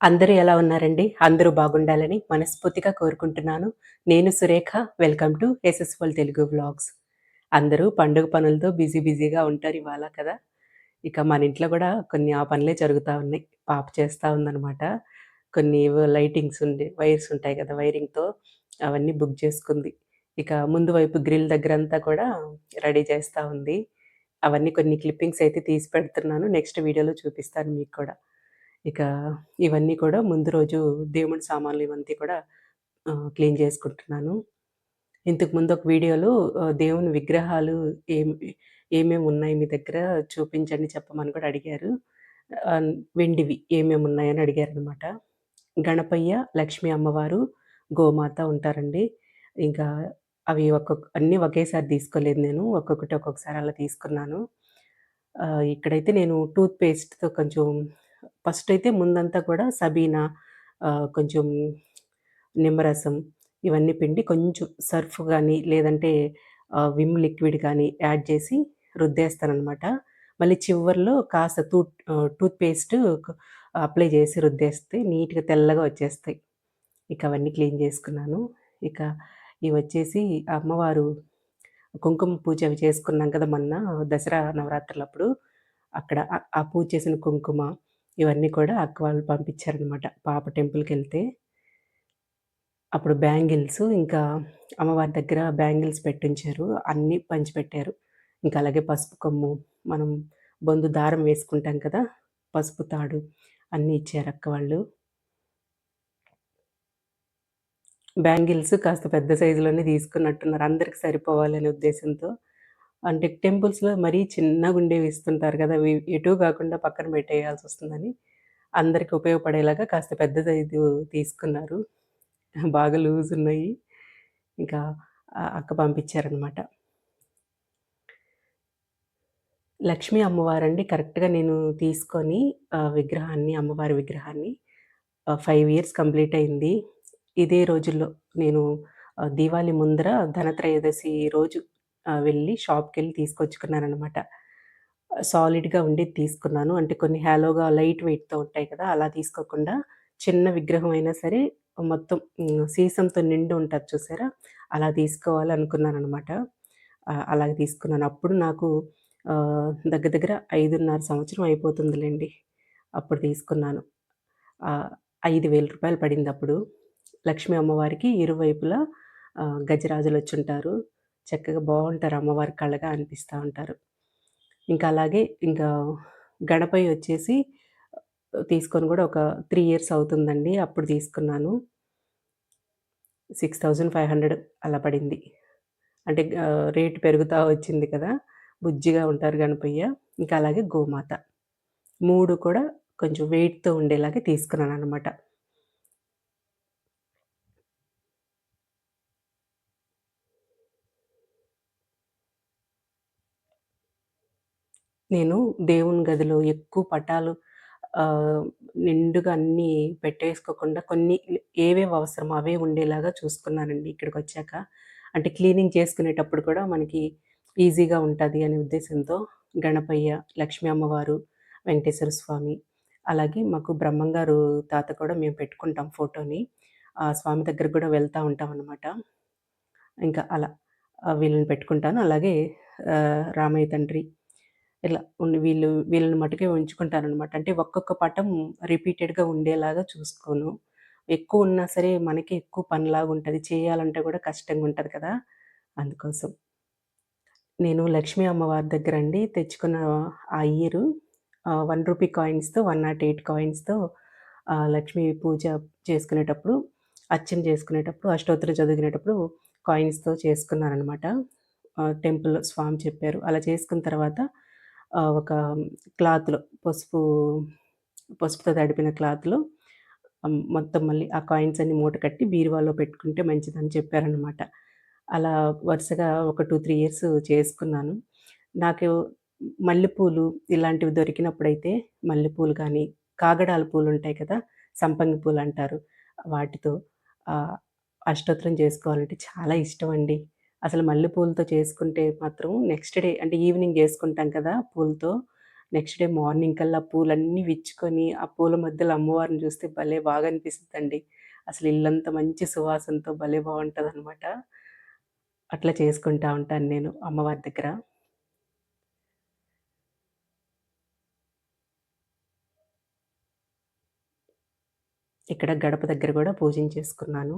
అందరూ ఎలా ఉన్నారండి? అందరూ బాగుండాలని మనస్ఫూర్తిగా కోరుకుంటున్నాను. నేను సురేఖ. వెల్కమ్ టు ఎస్ఎస్‌వల్ తెలుగు వ్లాగ్స్. అందరూ పండుగ పనులతో బిజీ బిజీగా ఉంటారు ఇవాళ కదా! ఇక మన ఇంట్లో కూడా కొన్ని ఆ పనులే జరుగుతా ఉన్నాయి. పాప చేస్తా ఉందనమాట. కొన్ని లైటింగ్స్ ఉండి వైర్స్ ఉంటాయి కదా! వైరింగ్‌తో అవన్నీ బుక్ చేసుకుంది. ఇక ముందు వైపు గ్రిల్ దగ్గర అంతా కూడా రెడీ చేస్తా ఉంది. అవన్నీ కొన్ని క్లిప్పింగ్స్ అయితే తీసి పెడుతున్నాను. నెక్స్ట్ వీడియోలో చూపిస్తాను మీకు కూడా. ఇక ఇవన్నీ కూడా ముందు రోజు దేవుడి సామాన్లు ఇవంతా కూడా క్లీన్ చేసుకుంటున్నాను. ఇంతకు ముందు ఒక వీడియోలో దేవుని విగ్రహాలు ఏం ఏమేమి ఉన్నాయి మీ దగ్గర చూపించండి చెప్పమని కూడా అడిగారు. వెండివి ఏమేమి ఉన్నాయని అడిగారనమాట. గణపయ్య, లక్ష్మీ అమ్మవారు, గోమాత ఉంటారండి. ఇంకా అవి ఒక్కొక్క అన్నీ ఒకేసారి తీసుకోలేదు నేను. ఒక్కొక్కటి ఒక్కొక్కసారి అలా తీసుకున్నాను. ఇక్కడైతే నేను టూత్ పేస్ట్‌తో కొంచెం ఫస్ట్ అయితే ముందంతా కూడా సబీనా కొంచెం నిమ్మరసం ఇవన్నీ పిండి కొంచెం సర్ఫ్ కానీ లేదంటే విమ్ లిక్విడ్ కానీ యాడ్ చేసి రుద్దేస్తాననమాట. మళ్ళీ చివర్లో కాస్త తూట్ టూత్ పేస్ట్ అప్లై చేసి రుద్దేస్తే నీట్‌గా తెల్లగా వచ్చేస్తాయి. ఇక అవన్నీ క్లీన్ చేసుకున్నాను. ఇక ఇవి వచ్చేసి అమ్మవారు కుంకుమ పూజ అవి చేసుకున్నాం కదా! మొన్న దసరా నవరాత్రులప్పుడు. అక్కడ ఆ పూజ చేసిన కుంకుమ ఇవన్నీ కూడా అక్క వాళ్ళు పంపించారనమాట. పాప టెంపుల్కి వెళ్తే అప్పుడు బ్యాంగిల్స్ ఇంకా అమ్మవారి దగ్గర బ్యాంగిల్స్ పెట్టించారు. అన్నీ పంచిపెట్టారు. ఇంకా అలాగే పసుపు కొమ్ము, మనం బొందు దారం వేసుకుంటాం కదా! పసుపు తాడు అన్నీ ఇచ్చారు అక్క వాళ్ళు. బ్యాంగిల్స్ కాస్త పెద్ద సైజులోనే తీసుకున్నట్టున్నారు. అందరికి సరిపోవాలనే ఉద్దేశంతో. అంటే టెంపుల్స్‌లో మరీ చిన్నగుండేవి ఇస్తుంటారు కదా! అవి ఎటూ కాకుండా పక్కన పెట్టేయాల్సి వస్తుందని అందరికి ఉపయోగపడేలాగా కాస్త పెద్దది ఇది తీసుకున్నారు. బాగా లూజ్ ఉన్నాయి. ఇంకా అక్క పంపించారనమాట. లక్ష్మీ అమ్మవారండి కరెక్ట్‌గా నేను తీసుకొని విగ్రహాన్ని అమ్మవారి విగ్రహాన్ని ఫైవ్ ఇయర్స్ కంప్లీట్ అయింది. ఇదే రోజుల్లో నేను దీవాళి ముందర ధనత్రయోదశి రోజు వెళ్ళి షాప్కి వెళ్ళి తీసుకొచ్చుకున్నానమాట సాలిడ్‌గా ఉండేది తీసుకున్నాను. అంటే కొన్ని హ్యాలోగా లైట్ వెయిట్‌తో ఉంటాయి కదా! అలా తీసుకోకుండా చిన్న విగ్రహం అయినా సరే మొత్తం సీసంతో నిండి ఉంటుంది చూసారా? అలా తీసుకోవాలనుకున్నాను అనమాట అలాగ తీసుకున్నాను. అప్పుడు నాకు దగ్గర దగ్గర 5.5 సంవత్సరం అయిపోతుందిలేండి అప్పుడు తీసుకున్నాను. ఐదు వేల రూపాయలు పడింది అప్పుడు లక్ష్మీ అమ్మవారికి ఇరువైపులా గజరాజులు వచ్చి ఉంటారు చక్కగా బాగుంటారు అమ్మవారి కళ్ళగా అనిపిస్తూ ఉంటారు. ఇంకా అలాగే ఇంకా గణపై వచ్చేసి తీసుకొని కూడా ఒక త్రీ ఇయర్స్ అవుతుందండి. అప్పుడు తీసుకున్నాను. 6,500 అలా పడింది. అంటే రేటు పెరుగుతూ వచ్చింది కదా! బుజ్జిగా ఉంటారు గణపయ్య. ఇంకా అలాగే గోమాత. మూడు కూడా కొంచెం వెయిట్‌తో ఉండేలాగా తీసుకున్నాననమాట. నేను దేవుని గదిలో ఎక్కువ పటాలు నిండుగా అన్నీ పెట్టేసుకోకుండా కొన్ని ఏవేవి అవసరమో అవే ఉండేలాగా చూసుకున్నానండి ఇక్కడికి వచ్చాక అంటే క్లీనింగ్ చేసుకునేటప్పుడు కూడా మనకి ఈజీగా ఉంటుంది అనే ఉద్దేశంతో గణపయ్య, లక్ష్మీ అమ్మవారు, వెంకటేశ్వర స్వామి, అలాగే మాకు బ్రహ్మంగారు తాత కూడా మేము పెట్టుకుంటాం ఫోటోని. ఆ స్వామి దగ్గర కూడా వెళ్తూ ఉంటాం అనమాట ఇంకా అలా వీళ్ళని పెట్టుకుంటాను. అలాగే రామయ్య తండ్రి ఇలా వీళ్ళు వీళ్ళని మట్టుకే ఉంచుకుంటాననమాట. అంటే ఒక్కొక్క పటం రిపీటెడ్‌గా ఉండేలాగా చూసుకోను. ఎక్కువ ఉన్నా సరే మనకి ఎక్కువ పనిలాగా ఉంటుంది చేయాలంటే కూడా కష్టంగా ఉంటుంది కదా! అందుకోసం. నేను లక్ష్మీ అమ్మవారి దగ్గర అండి తెచ్చుకున్న ఆ ఇయరు ఆహ్, రూ. 1 కాయిన్స్‌తో 108 కాయిన్స్‌తో లక్ష్మీ పూజ చేసుకునేటప్పుడు, అర్చన చేసుకునేటప్పుడు, అష్టోత్తరం చదివినప్పుడు కాయిన్స్‌తో చేసుకున్నారనమాట టెంపుల్ టెంపుల్‌లో స్వామి చెప్పారు. అలా చేసుకున్న తర్వాత ఒక క్లాత్‌లో పసుపు పసుపుతో తడిపిన క్లాత్‌లో మొత్తం మళ్ళీ ఆ కాయిన్స్ అన్ని మూట కట్టి బీరువాలో పెట్టుకుంటే మంచిదని చెప్పారనమాట. అలా వరుసగా ఒక 2, 3 ఇయర్స్ చేసుకున్నాను. నాకు మల్లెపూలు ఇలాంటివి దొరికినప్పుడైతే మల్లెపూలు కానీ కాగడాల పూలు ఉంటాయి కదా! సంపంగి పూలు అంటారు వాటితో అష్టోత్తరం చేసుకోవాలంటే చాలా ఇష్టం అండి అసలు మల్లెపూలతో చేసుకుంటే మాత్రం నెక్స్ట్ డే అంటే ఈవినింగ్ చేసుకుంటాం కదా పూలతో, నెక్స్ట్ డే మార్నింగ్ కల్లా పూలన్నీ విచ్చుకొని ఆ పూల మధ్యలో అమ్మవారిని చూస్తే భలే బాగా అనిపిస్తుందండి. అసలు ఇల్లంతా మంచి సువాసనతో భలే బాగుంటుంది అనమాట అట్లా చేసుకుంటా ఉంటాను నేను అమ్మవారి దగ్గర. ఇక్కడ గడప దగ్గర కూడా పూజించేసుకున్నాను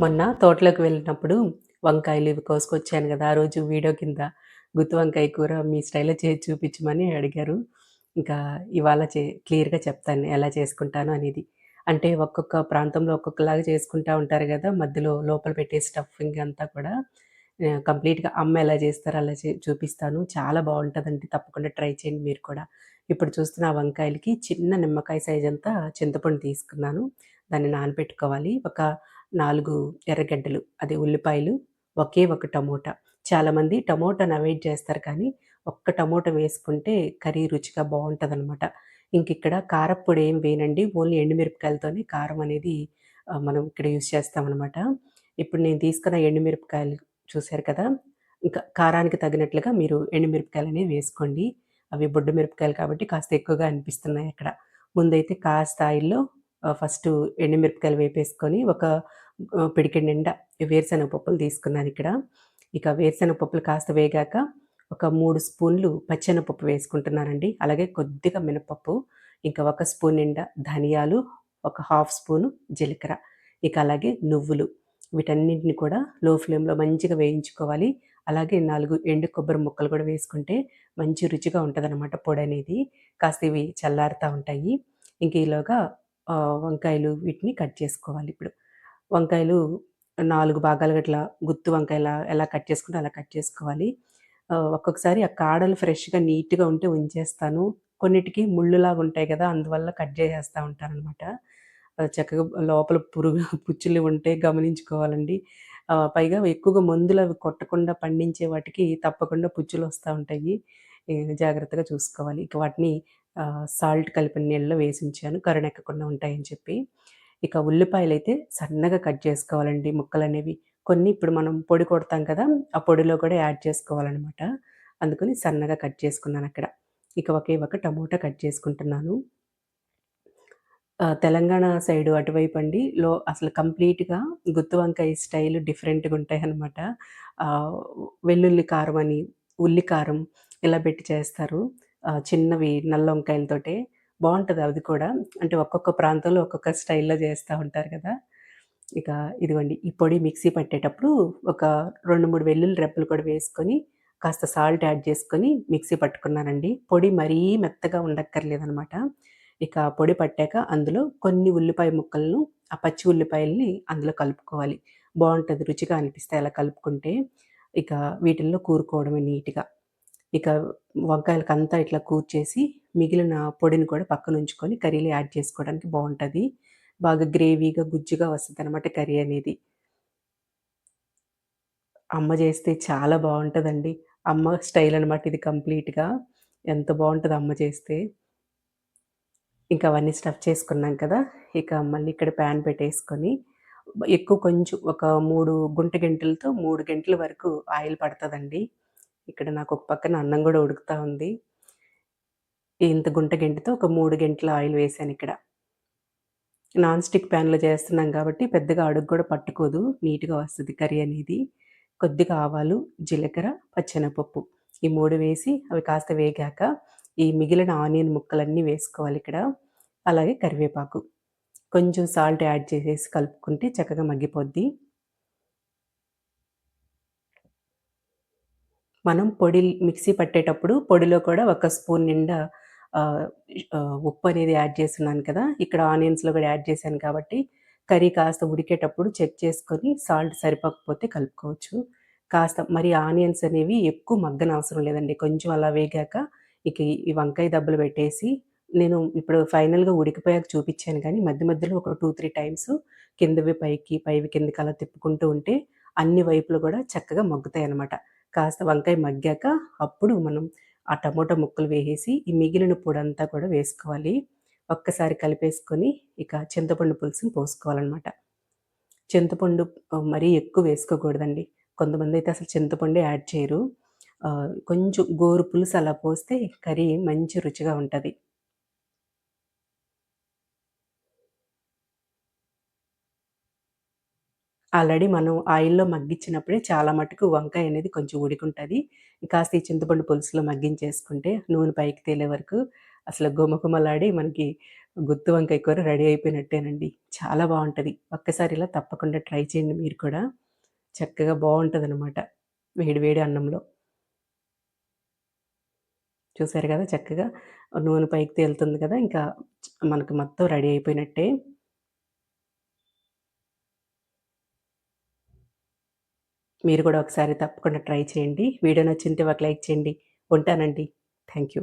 మొన్న తోటలోకి వెళ్ళినప్పుడు వంకాయలు ఇవి కోసుకొచ్చాను కదా ఆ రోజు వీడియో కింద గుత్తి వంకాయ కూర మీ స్టైల్లో చేసి చూపించమని అడిగారు. ఇంకా ఇవాళ చే క్లియర్గా చెప్తాను ఎలా చేసుకుంటాను అనేది. అంటే ఒక్కొక్క ప్రాంతంలో ఒక్కొక్కలాగా చేసుకుంటూ ఉంటారు కదా మధ్యలో లోపల పెట్టే స్టఫింగ్ అంతా కూడా. కంప్లీట్గా అమ్మ ఎలా చేస్తారో అలా చూపిస్తాను. చాలా బాగుంటుందండి తప్పకుండా ట్రై చేయండి మీరు కూడా. ఇప్పుడు చూస్తున్న వంకాయలకి చిన్న నిమ్మకాయ సైజ్ అంతా చింతపండు తీసుకున్నాను. దాన్ని నానబెట్టుకోవాలి. ఒక నాలుగు ఎర్రగడ్డలు అదే ఉల్లిపాయలు ఒకే ఒక టమోటా. చాలామంది టమోటాను అవాయిడ్ చేస్తారు కానీ ఒక్క టమోటా వేసుకుంటే కర్రీ రుచిగా బాగుంటుంది అనమాట ఇంక ఇక్కడ కారప్పొడి ఏం వేయనండి ఓన్లీ ఎండుమిరపకాయలతోనే కారం అనేది మనం ఇక్కడ యూస్ చేస్తామన్నమాట. ఇప్పుడు నేను తీసుకున్న ఎండుమిరపకాయలు చూశారు కదా ఇంకా కారానికి తగినట్లుగా మీరు ఎండుమిరపకాయలు అనేవి వేసుకోండి. అవి బొడ్డు మిరపకాయలు కాబట్టి కాస్త ఎక్కువగా అనిపిస్తున్నాయి అక్కడ. ముందైతే కాస్త ఆయిల్లో ఫస్ట్ ఎండుమిరపకాయలు వేపేసుకొని ఒక పిడికెడు నిండా వేరుశనగ పప్పులు తీసుకున్నాను ఇక్కడ. ఇక వేరుశనగ పప్పులు కాస్త వేగాక ఒక మూడు స్పూన్లు పచ్చెనపప్పు వేసుకుంటున్నానండి. అలాగే కొద్దిగా మినపప్పు ఇంకా ఒక స్పూన్ నిండా ధనియాలు ఒక హాఫ్ స్పూను జీలకర్ర ఇక అలాగే నువ్వులు. వీటన్నింటిని కూడా లో ఫ్లేమ్లో మంచిగా వేయించుకోవాలి. అలాగే నాలుగు ఎండు కొబ్బరి ముక్కలు కూడా వేసుకుంటే మంచి రుచిగా ఉంటుంది అనమాట పొడి అనేది కాస్త ఇవి చల్లారుతూ ఉంటాయి. ఇంక ఈలోగా వంకాయలు వీటిని కట్ చేసుకోవాలి ఇప్పుడు. వంకాయలు నాలుగు భాగాలుగా ఇట్లా గుత్తు వంకాయలా ఎలా కట్ చేసుకుంటే అలా కట్ చేసుకోవాలి. ఒక్కొక్కసారి ఆ కాడలు ఫ్రెష్గా నీట్గా ఉంటే ఉంచేస్తాను. కొన్నిటికి ముళ్ళులాగా ఉంటాయి కదా అందువల్ల కట్ చేసేస్తూ ఉంటాను అనమాట చక్కగా లోపల పురుగు పుచ్చులు ఉంటే గమనించుకోవాలండి. పైగా ఎక్కువగా మందులు అవి కొట్టకుండా పండించే వాటికి తప్పకుండా పుచ్చులు వస్తూ ఉంటాయి. జాగ్రత్తగా చూసుకోవాలి. ఇక వాటిని సాల్ట్ కలిపిన నీళ్ళలో వేసి ఉంచాను కరుణెక్కకుండా ఉంటాయని చెప్పి. ఇక ఉల్లిపాయలు అయితే సన్నగా కట్ చేసుకోవాలండి. ముక్కలు అనేవి కొన్ని ఇప్పుడు మనం పొడి కొడతాం కదా ఆ పొడిలో కూడా యాడ్ చేసుకోవాలన్నమాట. అందుకని సన్నగా కట్ చేసుకున్నాను అక్కడ. ఇక ఒకే ఒక టమోటా కట్ చేసుకుంటున్నాను. తెలంగాణ సైడు అటువైపు అండి లో అసలు కంప్లీట్గా గుత్తి వంకాయ స్టైల్ డిఫరెంట్గా ఉంటాయి అన్నమాట వెల్లుల్లి కారం అని ఉల్లి కారం ఇలా పెట్టి చేస్తారు. చిన్నవి నల్ల వంకాయలతోటే బాగుంటుంది అది కూడా. అంటే ఒక్కొక్క ప్రాంతంలో ఒక్కొక్క స్టైల్లో చేస్తూ ఉంటారు కదా. ఇక ఇదిగోండి ఈ పొడి మిక్సీ పట్టేటప్పుడు ఒక రెండు మూడు వెల్లుల్లి రెప్పలు కూడా వేసుకొని కాస్త సాల్ట్ యాడ్ చేసుకొని మిక్సీ పట్టుకున్నానండి. పొడి మరీ మెత్తగా ఉండక్కర్లేదనమాట ఇక పొడి పట్టాక అందులో కొన్ని ఉల్లిపాయ ముక్కలను ఆ పచ్చి ఉల్లిపాయల్ని అందులో కలుపుకోవాలి. బాగుంటుంది రుచిగా అనిపిస్తే అలా కలుపుకుంటే ఇక వీటిల్లో కూరుకోవడమే నీట్గా. ఇక వంకాయలకి అంతా ఇట్లా కూర్చేసి మిగిలిన పొడిని కూడా పక్కన ఉంచుకొని కర్రీలో యాడ్ చేసుకోవడానికి బాగుంటుంది బాగా గ్రేవీగా గుజ్జుగా వస్తుంది అనమాట కర్రీ అనేది. అమ్మ చేస్తే చాలా బాగుంటుందండి అమ్మ స్టైల్ అనమాట ఇది కంప్లీట్గా. ఎంత బాగుంటుంది అమ్మ చేస్తే. ఇంకా అవన్నీ స్టఫ్ చేసుకున్నాం కదా. ఇక మళ్ళీ ఇక్కడ ప్యాన్ పెట్టేసుకొని ఎక్కువ కొంచెం ఒక మూడు గుంట గంటలతో మూడు గంటల వరకు ఆయిల్ పడుతుందండి. ఇక్కడ నాకు ఒక పక్కన అన్నం కూడా ఉడుకుతూ ఉంది. ఇంత గుంట గంటితో ఒక మూడు గంటల ఆయిల్ వేసాను ఇక్కడ. నాన్ స్టిక్ ప్యాన్లో చేస్తున్నాం కాబట్టి పెద్దగా అడుగు కూడా పట్టుకోదు. నీట్గా వస్తుంది కర్రీ అనేది. కొద్దిగా ఆవాలు జీలకర్ర పచ్చెనపప్పు ఈ మూడు వేసి అవి కాస్త వేగాక ఈ మిగిలిన ఆనియన్ ముక్కలన్నీ వేసుకోవాలి ఇక్కడ. అలాగే కరివేపాకు. కొంచెం సాల్ట్ యాడ్ చేసేసి కలుపుకుంటే చక్కగా మగ్గిపోద్ది. మనం పొడి మిక్సీ పట్టేటప్పుడు పొడిలో కూడా ఒక స్పూన్ నిండా ఉప్పు అనేది యాడ్ చేస్తున్నాను కదా! ఇక్కడ ఆనియన్స్‌లో కూడా యాడ్ చేశాను కాబట్టి కర్రీ కాస్త ఉడికేటప్పుడు చెక్ చేసుకొని సాల్ట్ సరిపోకపోతే కలుపుకోవచ్చు. కాస్త మరి ఆనియన్స్ అనేవి ఎక్కువ మగ్గన అవసరం లేదండి. కొంచెం అలా వేగాక ఇక ఈ వంకాయ దబ్బలు పెట్టేసి నేను ఇప్పుడు ఫైనల్‌గా ఉడికిపోయాక చూపించాను కానీ మధ్య మధ్యలో ఒక 2, 3 టైమ్స్ కిందవి పైకి, పైవి కిందకి అలా తిప్పుకుంటూ ఉంటే అన్ని వైపులు కూడా చక్కగా మగ్గుతాయి అన్నమాట కాస్త వంకాయ మగ్గాక అప్పుడు మనం ఆ టమోటా ముక్కలు వేసేసి ఈ మిగిలిన పొడంతా కూడా వేసుకోవాలి. ఒక్కసారి కలిపేసుకొని ఇక చింతపండు పులుసుని పోసుకోవాలనమాట. చింతపండు మరీ ఎక్కువ వేసుకోకూడదండి. కొంతమంది అయితే అసలు చింతపండు యాడ్ చేయరు. కొంచెం గోరు పులుసు అలా పోస్తే కర్రీ మంచి రుచిగా ఉంటుంది ఆల్రెడీ మనం ఆయిల్‌లో మగ్గించినప్పుడే చాలా మటుకు వంకాయ అనేది కొంచెం ఉడికుంటుంది కాస్త ఈ చింతపండు పులుసులో మగ్గించేసుకుంటే నూనె పైకి తేలే వరకు అసలు గుమగుమలాడి మనకి గుత్తి వంకాయ కూర రెడీ అయిపోయినట్టేనండి. చాలా బాగుంటుంది ఒక్కసారి ఇలా తప్పకుండా ట్రై చేయండి మీరు కూడా. చక్కగా బాగుంటుంది వేడి వేడి అన్నంలో. చూసారు కదా చక్కగా నూనె పైకి తేలుతుంది కదా! ఇంకా మనకు మొత్తం రెడీ అయిపోయినట్టే. మీరు కూడా ఒకసారి తప్పకుండా ట్రై చేయండి. వీడియో నచ్చింటే ఒక లైక్ చేయండి. ఉంటానండి. Thank you.